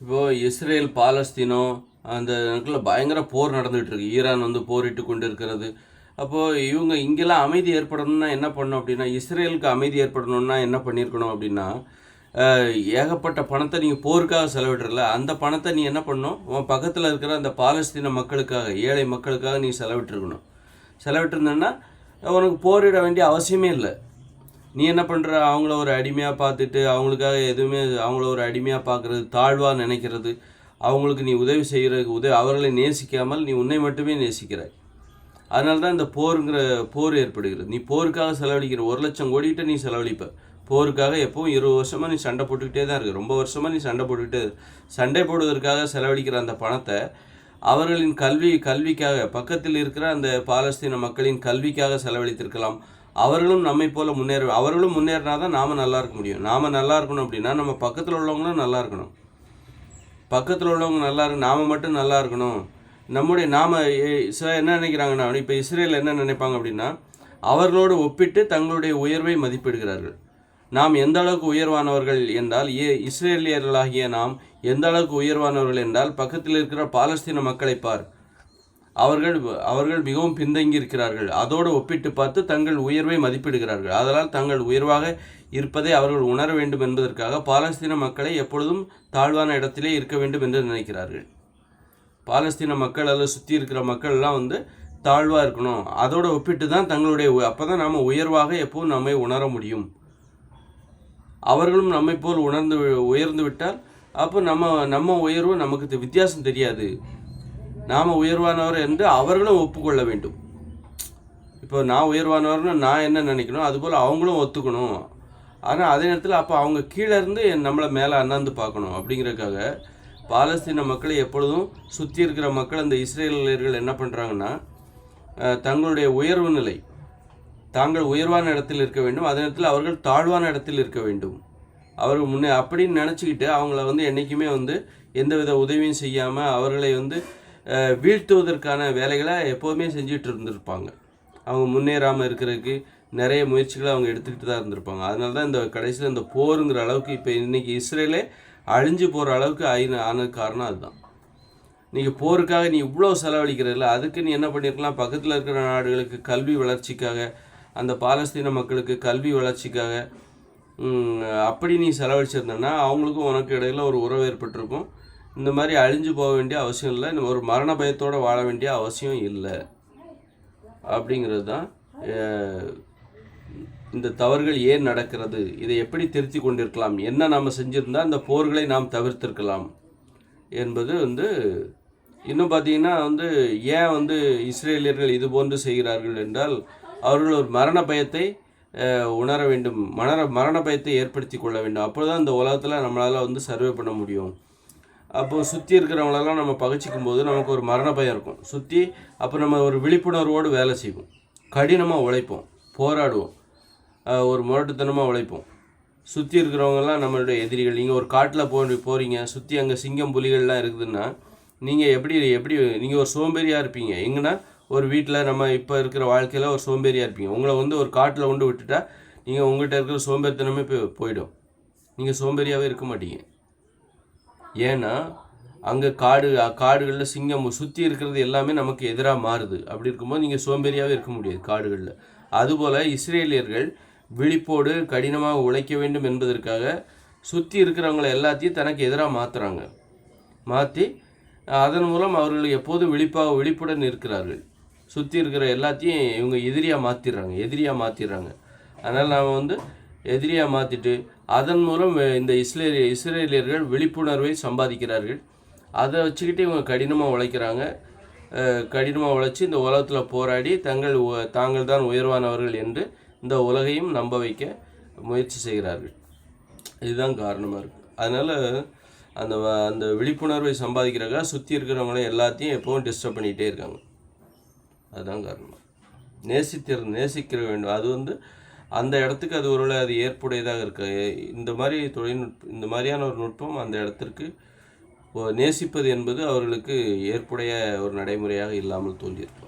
இப்போது இஸ்ரேல் பாலஸ்தீனம் அந்த இடத்துல பயங்கர போர் நடந்துகிட்ருக்கு ஈரான் வந்து போரிட்டு கொண்டு இருக்கிறது அப்போது இவங்க இங்கெல்லாம் அமைதி ஏற்படணும்னா என்ன பண்ணணும் அப்படின்னா இஸ்ரேலுக்கு அமைதி ஏற்படணும்னா என்ன பண்ணியிருக்கணும் அப்படின்னா ஏகப்பட்ட பணத்தை நீங்கள் போருக்காக செலவிடுறல அந்த பணத்தை நீ என்ன பண்ணணும்? உன் பக்கத்தில் இருக்கிற அந்த பாலஸ்தீன மக்களுக்காக ஏழை மக்களுக்காக நீ செலவிட்டுருக்கணும். செலவிட்டிருந்தேன்னா உனக்கு போரிட வேண்டிய அவசியமே இல்லை. நீ என்ன பண்ணுற அவங்கள ஒரு அடிமையாக பார்த்துட்டு அவங்களுக்காக எதுவுமே அவங்கள ஒரு அடிமையாக பார்க்குறது தாழ்வாக நினைக்கிறது அவங்களுக்கு நீ உதவி செய்கிறதுக்கு உதவி அவர்களை நேசிக்காமல் நீ உன்னை மட்டுமே நேசிக்கிறாய். அதனால தான் இந்த போருங்கிற போர் ஏற்படுகிறது. நீ போருக்காக செலவழிக்கிற ஒரு லட்சம் கோடிக்கிட்ட நீ செலவழிப்ப. போருக்காக எப்பவும் இருபது வருஷமாக நீ சண்டை போட்டுக்கிட்டே தான் இருக்கு. ரொம்ப வருஷமாக நீ சண்டை போட்டுக்கிட்டே சண்டை போடுவதற்காக செலவழிக்கிற அந்த பணத்தை அவர்களின் கல்வி கல்விக்காக பக்கத்தில் இருக்கிற அந்த பாலஸ்தீன மக்களின் கல்விக்காக செலவழித்திருக்கலாம். அவர்களும் நம்மை போல முன்னேற அவர்களும் முன்னேறினா தான் நாம் நல்லா இருக்க முடியும். நாம் நல்லா இருக்கணும் அப்படின்னா நம்ம பக்கத்தில் உள்ளவங்களும் நல்லா இருக்கணும். பக்கத்தில் உள்ளவங்க நல்லா இருக்கு நாம் மட்டும் நல்லா இருக்கணும். நம்முடைய நாம சில என்ன நினைக்கிறாங்கன்னா இப்போ இஸ்ரேல் என்ன நினைப்பாங்க அப்படின்னா அவர்களோடு ஒப்பிட்டு தங்களுடைய உயர்வை மதிப்பிடுகிறார்கள். நாம் எந்த அளவுக்கு உயர்வானவர்கள் என்றால் ஏ இஸ்ரேலியர்களாகிய நாம் எந்த அளவுக்கு உயர்வானவர்கள் என்றால் பக்கத்தில் இருக்கிற பாலஸ்தீன மக்களை பார். அவர்கள் அவர்கள் மிகவும் பின்தங்கி இருக்கிறார்கள் அதோடு ஒப்பிட்டு பார்த்து தங்கள் உயர்வை மதிப்பிடுகிறார்கள். அதனால் தங்கள் உயர்வாக இருப்பதை அவர்கள் உணர வேண்டும் என்பதற்காக பாலஸ்தீன மக்களை எப்பொழுதும் தாழ்வான இடத்திலே இருக்க வேண்டும் என்று நினைக்கிறார்கள். பாலஸ்தீன மக்கள் அல்லது சுற்றி இருக்கிற மக்கள்லாம் வந்து தாழ்வாக இருக்கணும். அதோட ஒப்பிட்டு தான் தங்களுடைய அப்போ தான் நாம் உயர்வாக எப்போவும் நம்மை உணர முடியும். அவர்களும் நம்மை போல் உணர்ந்து உயர்ந்து விட்டால் அப்போ நம்ம நம்ம உயர்வு நமக்கு வித்தியாசம் தெரியாது. நாம் உயர்வானவர் என்று அவர்களும் ஒப்புக்கொள்ள வேண்டும். இப்போ நான் உயர்வானவர்னு நான் என்ன நினைக்கணும்? அதுபோல் அவங்களும் ஒத்துக்கணும். ஆனால் அதே நேரத்தில் அப்போ அவங்க கீழே இருந்து என் நம்மளை மேலே அண்ணாந்து பார்க்கணும். அப்படிங்கிறதுக்காக பாலஸ்தீன மக்களை எப்பொழுதும் சுற்றி இருக்கிற மக்கள் அந்த இஸ்ரேலியர்கள் என்ன பண்ணுறாங்கன்னா தங்களுடைய உயர்வு நிலை தாங்கள் உயர்வான இடத்தில் இருக்க வேண்டும். அதே நேரத்தில் அவர்கள் தாழ்வான இடத்தில் இருக்க வேண்டும். அவர்கள் முன்னே அப்படின்னு நினச்சிக்கிட்டு அவங்கள வந்து என்றைக்குமே வந்து எந்தவித உதவியும் செய்யாமல் அவர்களை வந்து வீழ்த்துவதற்கான வேலைகளை எப்போதுமே செஞ்சுட்டு இருந்திருப்பாங்க. அவங்க முன்னேறாமல் இருக்கிறதுக்கு நிறைய முயற்சிகளை அவங்க எடுத்துக்கிட்டு தான் இருந்திருப்பாங்க. அதனால தான் இந்த கடைசியில் இந்த போருங்கிற அளவுக்கு இப்போ இன்னைக்கு இஸ்ரேலே அழிஞ்சு போகிற அளவுக்கு ஆயின ஆன காரணம் அதுதான். நீங்கள் போருக்காக நீ இவ்வளோ செலவழிக்கிறதில்ல அதுக்கு நீ என்ன பண்ணியிருக்கலாம் பக்கத்தில் இருக்கிற நாடுகளுக்கு கல்வி வளர்ச்சிக்காக அந்த பாலஸ்தீன மக்களுக்கு கல்வி வளர்ச்சிக்காக அப்படி நீ செலவழிச்சிருந்தனா அவங்களுக்கும் உனக்கு இடையில ஒரு உறவு ஏற்பட்டிருக்கும். இந்த மாதிரி அழிஞ்சு போக வேண்டிய அவசியம் இல்லை. இந்த ஒரு மரண பயத்தோடு வாழ வேண்டிய அவசியம் இல்லை. அப்படிங்கிறது தான் இந்த தவறுகள் ஏன் நடக்கிறது? இதை எப்படி திருத்தி கொண்டிருக்கலாம்? என்ன நாம் செஞ்சுருந்தால் இந்த போர்களை நாம் தவிர்த்திருக்கலாம் என்பது வந்து இன்னும் பார்த்தீங்கன்னா வந்து ஏன் வந்து இஸ்ரேலியர்கள் இது போன்று செய்கிறார்கள் என்றால் அவர்கள் ஒரு மரண பயத்தை உணர வேண்டும். மரண மரண பயத்தை ஏற்படுத்தி கொள்ள வேண்டும். அப்போ தான் இந்த உலகத்தில் நம்மளால் வந்து சர்வே பண்ண முடியும். அப்போ சுற்றி இருக்கிறவங்களெல்லாம் நம்ம பகைச்சிக்கும் போது நமக்கு ஒரு மரண பயம் இருக்கும். சுற்றி அப்போ நம்ம ஒரு விழிப்புணர்வோடு வேலை செய்வோம். கடினமாக உழைப்போம். போராடுவோம். ஒரு முரட்டுத்தனமாக உழைப்போம். சுற்றி இருக்கிறவங்கெல்லாம் நம்மளுடைய எதிரிகள். நீங்கள் ஒரு காட்டில் போ போகிறீங்க சுற்றி அங்கே சிங்கம் புலிகள்லாம் இருக்குதுன்னா நீங்கள் எப்படி எப்படி நீங்கள் ஒரு சோம்பேறியாக இருப்பீங்க. எங்கன்னா ஒரு வீட்டில் நம்ம இப்போ இருக்கிற வாழ்க்கையில் ஒரு சோம்பேறியாக இருப்பீங்க. உங்களை வந்து ஒரு காட்டில் கொண்டு விட்டுட்டா நீங்கள் உங்கள்கிட்ட இருக்கிற சோம்பேறித்தனமே போய் போயிடும். நீங்கள் சோம்பேறியாகவே இருக்க மாட்டீங்க. ஏன்னா அங்கே காடு காடுகளில் சிங்கம் சுற்றி இருக்கிறது எல்லாமே நமக்கு எதிராக மாறுது. அப்படி இருக்கும்போது நீங்கள் சோம்பேறியாகவே இருக்க முடியாது காடுகளில். அதுபோல் இஸ்ரேலியர்கள் விழிப்போடு கடினமாக உழைக்க வேண்டும் என்பதற்காக சுற்றி இருக்கிறவங்கள எல்லாத்தையும் தனக்கு எதிராக மாற்றுறாங்க மாற்றி அதன் மூலம் அவர்கள் எப்போதும் விழிப்பாக விழிப்புடன் இருக்கிறார்கள். சுற்றி இருக்கிற எல்லாத்தையும் இவங்க எதிரியாக மாற்றிடுறாங்க எதிரியாக மாற்றிடுறாங்க அதனால் நாம் வந்து எதிரியாக மாற்றிட்டு அதன் மூலம் இந்த இஸ்ரேலிய இஸ்ரேலியர்கள் விழிப்புணர்வை சம்பாதிக்கிறார்கள். அதை வச்சுக்கிட்டு இவங்க கடினமாக உழைக்கிறாங்க. கடினமாக உழைச்சி இந்த உலகத்தில் போராடி தங்கள் உ- தாங்கள் தான் உயர்வானவர்கள் என்று இந்த உலகையும் நம்ப வைக்க முயற்சி செய்கிறார்கள். இதுதான் காரணமாக இருக்குது அதனால் அந்த வ- அந்த விழிப்புணர்வை சம்பாதிக்கிறக்காக சுற்றி இருக்கிறவங்கள எல்லாத்தையும் எப்பவும் டிஸ்டர்ப் பண்ணிகிட்டே இருக்காங்க. அதுதான் காரணம். நேசித்திரு நேசிக்கிற வேண்டும். அது வந்து அந்த இடத்துக்கு அது ஒருவேளை அது ஏற்புடையதாக இருக்கு. இந்த மாதிரி தொழில்நுட்ப இந்த மாதிரியான ஒரு நுட்பம் அந்த இடத்திற்கு நேசிப்பது என்பது அவர்களுக்கு ஏற்புடைய ஒரு நடைமுறையாக இல்லாமல் தோன்றியிருக்கும்